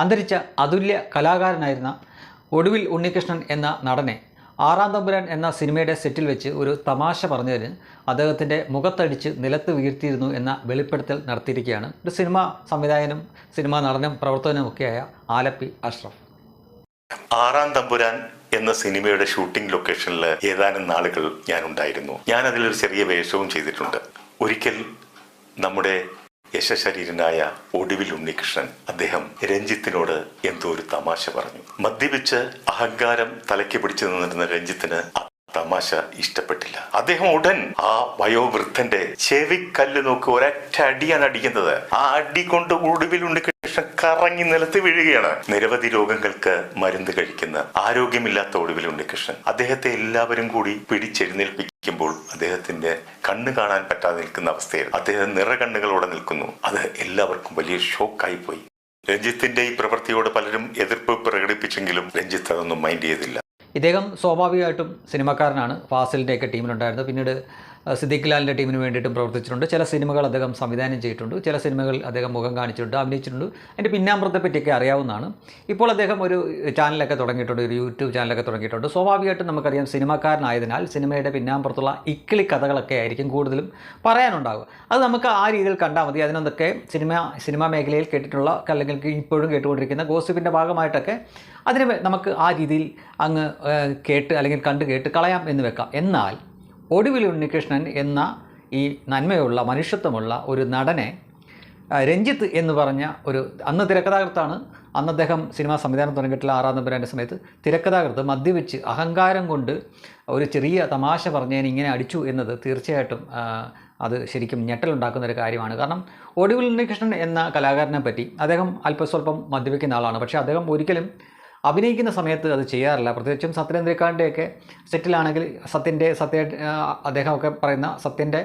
അന്തരിച്ച അതുല്യ കലാകാരനായിരുന്ന ഒടുവിൽ ഉണ്ണികൃഷ്ണൻ എന്ന നടനെ ആറാം തമ്പുരാൻ എന്ന സിനിമയുടെ സെറ്റിൽ വെച്ച് ഒരു തമാശ പറഞ്ഞതിന് അദ്ദേഹത്തിന്റെ മുഖത്തടിച്ച് നിലത്ത് വീഴ്ത്തിയിരുന്നു എന്ന വെളിപ്പെടുത്തൽ നടത്തിയിരിക്കുകയാണ്. ഒരു സിനിമ സംവിധായകനും സിനിമാ നടനും പ്രവർത്തകനുമൊക്കെയായ ആലപ്പി അഷ്റഫ്. ആറാം തമ്പുരാൻ എന്ന സിനിമയുടെ ഷൂട്ടിംഗ് ലൊക്കേഷനിൽ ഏതാനും നാളുകൾ ഞാൻ ഉണ്ടായിരുന്നു ഞാൻ അതിലൊരു ചെറിയ വേഷവും ചെയ്തിട്ടുണ്ട്. ഒരിക്കൽ നമ്മുടെ യശശരീരനായ ഒടുവിൽ ഉണ്ണികൃഷ്ണൻ അദ്ദേഹം രഞ്ജിത്തിനോട് എന്തോ ഒരു തമാശ പറഞ്ഞു. മദ്യപിച്ച് അഹങ്കാരം തലയ്ക്ക് പിടിച്ചു നിന്നിരുന്ന രഞ്ജിത്തിന് തമാശ ഇഷ്ടപ്പെട്ടില്ല. അദ്ദേഹം ഉടൻ ആ വയോവൃദ്ധന്റെ ചെവിക്കല്ല് നോക്കി ഒരറ്റ അടിയാണ് അടിക്കുന്നത്. ആ അടി കൊണ്ട് ഒടുവിൽ ഉണ്ണികൃഷ്ണൻ കറങ്ങി നിലത്ത് വീഴുകയാണ്. നിരവധി രോഗങ്ങൾക്ക് മരുന്ന് കഴിക്കുന്ന ആരോഗ്യമില്ലാത്ത ഒടുവിൽ ഉണ്ണികൃഷ്ണൻ അദ്ദേഹത്തെ എല്ലാവരും കൂടി പിടിച്ചെഴുന്നേൽപ്പിക്കുമ്പോൾ അദ്ദേഹത്തിന്റെ കണ്ണ് കാണാൻ പറ്റാതെ നിൽക്കുന്ന അവസ്ഥയിൽ അദ്ദേഹം നിറകണ്ണുകളോടെ നിൽക്കുന്നു. അത് എല്ലാവർക്കും വലിയ ഷോക്കായി പോയി. രഞ്ജിത്തിന്റെ ഈ പ്രവൃത്തിയോട് പലരും എതിർപ്പ് പ്രകടിപ്പിച്ചെങ്കിലും രഞ്ജിത്ത് അതൊന്നും മൈൻഡ് ചെയ്തില്ല. ഇദ്ദേഹം സ്വാഭാവികമായിട്ടും സിനിമക്കാരനാണ്. ഫാസിലിന്റെയൊക്കെ ടീമിലുണ്ടായിരുന്നത് പിന്നീട് സിദ്ദിഖ് ലാലിന്റെ ടീമിന് വേണ്ടിയിട്ടും പ്രവർത്തിച്ചിട്ടുണ്ട്. ചില സിനിമകൾ അദ്ദേഹം സംവിധാനം ചെയ്തിട്ടുണ്ട്. ചില സിനിമകൾ അദ്ദേഹം മുഖം കാണിച്ചിട്ടുണ്ട് അഭിനയിച്ചിട്ടുണ്ട്. അതിന്റെ പിന്നാമ്പുറത്തെ പറ്റിയൊക്കെ അറിയാവുന്നതാണ്. ഇപ്പോൾ അദ്ദേഹം ഒരു ചാനലൊക്കെ തുടങ്ങിയിട്ടുണ്ട് ഒരു യൂട്യൂബ് ചാനലൊക്കെ തുടങ്ങിയിട്ടുണ്ട്. സ്വാഭാവികമായിട്ടും നമുക്കറിയാം സിനിമക്കാരനായതിനാൽ സിനിമയുടെ പിന്നാമ്പുറത്തുള്ള ഇക്കിളി കഥകളൊക്കെ ആയിരിക്കും കൂടുതലും പറയാനുണ്ടാവുക. അത് നമുക്ക് ആ രീതിയിൽ കണ്ടാൽ മതി. അതിനൊക്കെ സിനിമ സിനിമാ മേഖലയിൽ കേട്ടിട്ടുള്ള അല്ലെങ്കിൽ ഇപ്പോഴും കേട്ടുകൊണ്ടിരിക്കുന്ന ഗോസിപ്പിന്റെ ഭാഗമായിട്ടൊക്കെ അതിന് നമുക്ക് ആ രീതിയിൽ അങ്ങ് കേട്ട് അല്ലെങ്കിൽ കണ്ട് കേട്ട് കളയാം എന്ന് വെക്കാം. എന്നാൽ ഒടുവിൽ ഉണ്ണികൃഷ്ണൻ എന്ന ഈ നന്മയുള്ള മനുഷ്യത്വമുള്ള ഒരു നടനെ രഞ്ജിത്ത് എന്ന് പറഞ്ഞ ഒരു അന്ന് തിരക്കഥാകൃത്താണ്. അന്ന് അദ്ദേഹം സിനിമാ സംവിധാനം തുടങ്ങിയിട്ടുള്ള ആറാം നമ്പരാന്റെ സമയത്ത് തിരക്കഥാകൃത്ത് മദ്യപിച്ച് അഹങ്കാരം കൊണ്ട് ഒരു ചെറിയ തമാശ പറഞ്ഞതിന് ഇങ്ങനെ അടിച്ചു എന്നത് തീർച്ചയായിട്ടും അത് ശരിക്കും ഞെട്ടലുണ്ടാക്കുന്ന ഒരു കാര്യമാണ്. കാരണം ഒടുവിൽ ഉണ്ണികൃഷ്ണൻ എന്ന കലാകാരനെ പറ്റി അദ്ദേഹം അല്പസ്വല്പം മദ്യപിക്കുന്ന ആളാണ്. പക്ഷേ അദ്ദേഹം ഒരിക്കലും അഭിനയിക്കുന്ന സമയത്ത് അത് ചെയ്യാറില്ല. പ്രത്യേകിച്ചും സത്യനന്ദിക്കാണ്ടിന്റെയൊക്കെ സെറ്റിലാണെങ്കിൽ സത്യന്റെ സത്യ അദ്ദേഹമൊക്കെ പറയുന്ന സത്യന്റെ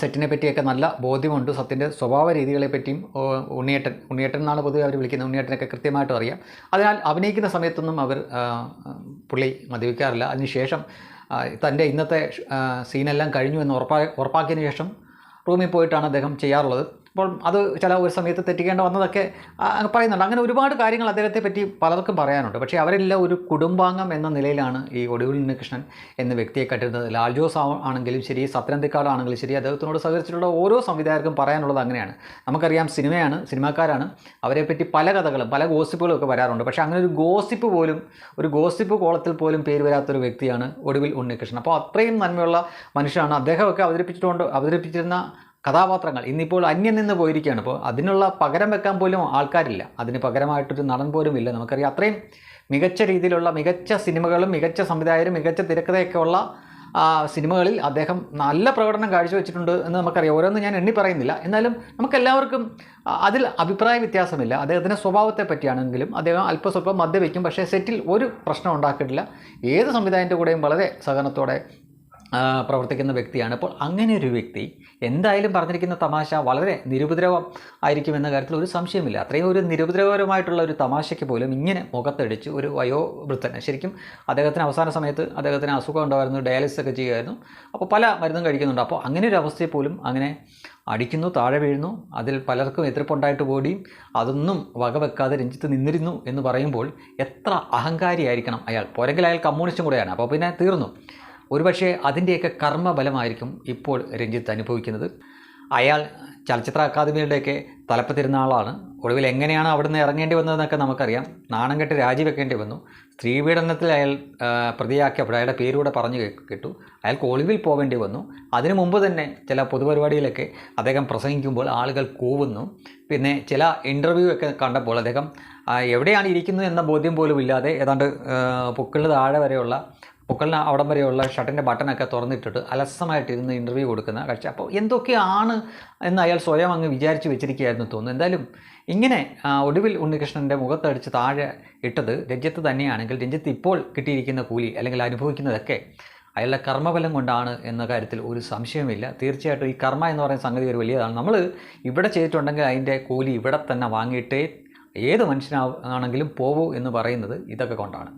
സെറ്റിനെ പറ്റിയൊക്കെ നല്ല ബോധ്യമുണ്ട്. സത്യന്റെ സ്വഭാവ രീതികളെ പറ്റിയും ഉണ്ണിയേട്ടൻ ഉണ്ണിയേട്ടൻ എന്നാണ് പൊതുവെ അവർ വിളിക്കുന്നത്. ഉണ്ണിയേട്ടനൊക്കെ കൃത്യമായിട്ട് അറിയാം. അതിനാൽ അഭിനയിക്കുന്ന സമയത്തൊന്നും അവർ പുള്ളി മദ്യപിക്കാറില്ല. അതിനുശേഷം തന്റെ ഇന്നത്തെ സീനെല്ലാം കഴിഞ്ഞു എന്ന് ഉറപ്പാ ഉറപ്പാക്കിയതിന് ശേഷം റൂമിൽ പോയിട്ടാണ് അദ്ദേഹം ചെയ്യാറുള്ളത്. അപ്പോൾ അത് ചില ഒരു സമയത്ത് തെറ്റിക്കേണ്ട വന്നതൊക്കെ പറയുന്നുണ്ട്. അങ്ങനെ ഒരുപാട് കാര്യങ്ങൾ അദ്ദേഹത്തെ പറ്റി പലർക്കും പറയാനുണ്ട്. പക്ഷേ അവരെല്ലാം ഒരു കുടുംബാംഗം എന്ന നിലയിലാണ് ഈ ഒടുവിൽ ഉണ്ണികൃഷ്ണൻ എന്ന വ്യക്തിയെ കണ്ടിരുന്നത് ലാൽ ജോസ് ആണെങ്കിലും ശരി സത്യനന്ദിക്കാട് ആണെങ്കിലും ശരി അദ്ദേഹത്തിനോട് സഹകരിച്ചിട്ടുള്ള ഓരോ സംവിധായകർക്കും പറയാനുള്ളത് അങ്ങനെയാണ്. നമുക്കറിയാം സിനിമയാണ് സിനിമാക്കാരാണ്. അവരെ പറ്റി പല കഥകളും പല ഗോസിപ്പുകളും ഒക്കെ വരാറുണ്ട്. പക്ഷേ അങ്ങനെ ഒരു ഗോസിപ്പ് പോലും ഒരു ഗോസിപ്പ് കോളത്തിൽ പോലും പേര് വരാത്തൊരു വ്യക്തിയാണ് ഒടുവിൽ ഉണ്ണികൃഷ്ണൻ. അപ്പോൾ അത്രയും നന്മയുള്ള മനുഷ്യനാണ്. അദ്ദേഹമൊക്കെ അവതരിപ്പിച്ചിട്ടുണ്ട് അവതരിപ്പിച്ചിരുന്ന കഥാപാത്രങ്ങൾ. ഇന്നിപ്പോൾ അന്യം നിന്ന് പോയിരിക്കുകയാണ്. അപ്പോൾ അതിനുള്ള പകരം വെക്കാൻ പോലും ആൾക്കാരില്ല. അതിന് പകരമായിട്ടൊരു നടൻ പോലും ഇല്ല. നമുക്കറിയാം അത്രയും മികച്ച രീതിയിലുള്ള മികച്ച സിനിമകളും മികച്ച സംവിധായകരും മികച്ച തിരക്കഥയൊക്കെ ഉള്ള സിനിമകളിൽ അദ്ദേഹം നല്ല പ്രകടനം കാഴ്ചവെച്ചിട്ടുണ്ട് എന്ന് നമുക്കറിയാം. ഓരോന്നും ഞാൻ എണ്ണി പറയുന്നില്ല. എന്നാലും നമുക്കെല്ലാവർക്കും അതിൽ അഭിപ്രായ വ്യത്യാസമില്ല. അദ്ദേഹത്തിന്റെ സ്വഭാവത്തെ പറ്റിയാണെങ്കിലും അദ്ദേഹം അല്പസ്വല്പം മദ്യവെക്കും പക്ഷേ സെറ്റിൽ ഒരു പ്രശ്നം ഉണ്ടാക്കിയിട്ടില്ല. ഏത് സംവിധായകന്റെ കൂടെയും വളരെ സഹകരണത്തോടെ ആ, പ്രവർത്തിക്കുന്ന വ്യക്തിയാണ്. അപ്പോൾ അങ്ങനെ ഒരു വ്യക്തി എന്തായാലും പറഞ്ഞിരിക്കുന്ന തമാശ വളരെ നിരുപദ്രവം ആയിരിക്കും എന്ന കാര്യത്തിൽ ഒരു സംശയമില്ല. അത്രയും ഒരു നിരുപദ്രവകരമായിട്ടുള്ള ഒരു തമാശയ്ക്ക് പോലും ഇങ്ങനെ മുഖത്തടിച്ച് ഒരു വയോവൃദ്ധൻ ശരിക്കും അദ്ദേഹത്തിന് അവസാന സമയത്ത് അദ്ദേഹത്തിന് അസുഖം ഉണ്ടായിരുന്നു ഡയാലിസിസ് ഒക്കെ ചെയ്യുമായിരുന്നു അപ്പോൾ പല മരുന്നും കഴിക്കുന്നുണ്ട്. അപ്പോൾ അങ്ങനെ ഒരു അവസ്ഥയിൽ പോലും അങ്ങനെ അടിക്കുന്നു താഴെ വീഴുന്നു. അതിൽ പലർക്കും എതിർപ്പുണ്ടായിട്ട് പോടി അതൊന്നും വകവെക്കാതെ രഞ്ജിത്ത് നിന്നിരുന്നു എന്ന് പറയുമ്പോൾ എത്ര അഹങ്കാരിയായിരിക്കണം അയാൾ. പോരെങ്കിൽ അയാൾ കമ്മ്യൂണിസ്റ്റും കൂടെയാണ്. അപ്പോൾ പിന്നെ തീർന്നു. ഒരുപക്ഷെ അതിന്റെയൊക്കെ കർമ്മബലമായിരിക്കും ഇപ്പോൾ രഞ്ജിത്ത് അനുഭവിക്കുന്നത്. അയാൾ ചലച്ചിത്ര അക്കാദമിയുടെയൊക്കെ തലപ്പത്തിരുന്ന ആളാണ്. ഒടുവിൽ എങ്ങനെയാണ് അവിടുന്ന് ഇറങ്ങേണ്ടി വന്നതെന്നൊക്കെ നമുക്കറിയാം. നാണം കെട്ട് രാജിവെക്കേണ്ടി വന്നു. സ്ത്രീ സ്ത്രീപീഡനത്തിൽ അയാൾ പ്രതിയാക്കിയപ്പോൾ അയാളുടെ പേരൂടെ പറഞ്ഞു കിട്ടു. അയാൾക്ക് ഒളിവിൽ പോകേണ്ടി വന്നു. അതിനു മുമ്പ് തന്നെ ചില പൊതുപരിപാടിയിലൊക്കെ അദ്ദേഹം പ്രസംഗിക്കുമ്പോൾ ആളുകൾ കൂവുന്നു. പിന്നെ ചില ഇന്റർവ്യൂ ഒക്കെ കണ്ടപ്പോൾ അദ്ദേഹം എവിടെയാണ് ഇരിക്കുന്നത് എന്ന ബോധ്യം പോലും ഇല്ലാതെ ഏതാണ്ട് പൊക്കിളിന് താഴെ വരെയുള്ള പൊക്കളിന് അവിടം വരെയുള്ള ഷർട്ടിന്റെ ബട്ടണൊക്കെ തുറന്നിട്ടിട്ട് അലസമായിട്ടിരുന്ന് ഇന്റർവ്യൂ കൊടുക്കുന്ന കാഴ്ച അപ്പോൾ എന്തൊക്കെയാണ് എന്ന് അയാൾ സ്വയം അങ്ങ് വിചാരിച്ച് വെച്ചിരിക്കുകയായിരുന്നു തോന്നുന്നു. എന്തായാലും ഇങ്ങനെ ഒടുവിൽ ഉണ്ണികൃഷ്ണന്റെ മുഖത്തടിച്ച് താഴെ ഇട്ടത് രഞ്ജിത്ത് തന്നെയാണെങ്കിൽ രഞ്ജിത്ത് ഇപ്പോൾ കിട്ടിയിരിക്കുന്ന കൂലി അല്ലെങ്കിൽ അനുഭവിക്കുന്നതൊക്കെ അയാളുടെ കർമ്മഫലം കൊണ്ടാണ് എന്ന കാര്യത്തിൽ ഒരു സംശയമില്ല തീർച്ചയായിട്ടും ഈ കർമ്മ എന്ന് പറയുന്ന സംഗതി ഒരു വലിയതാണ്. നമ്മൾ ഇവിടെ ചെയ്തിട്ടുണ്ടെങ്കിൽ അതിന്റെ കൂലി ഇവിടെ തന്നെ വാങ്ങിയിട്ടേ ഏത് മനുഷ്യനാണെങ്കിലും പോവൂ എന്ന് പറയുന്നത് ഇതൊക്കെ കൊണ്ടാണ്.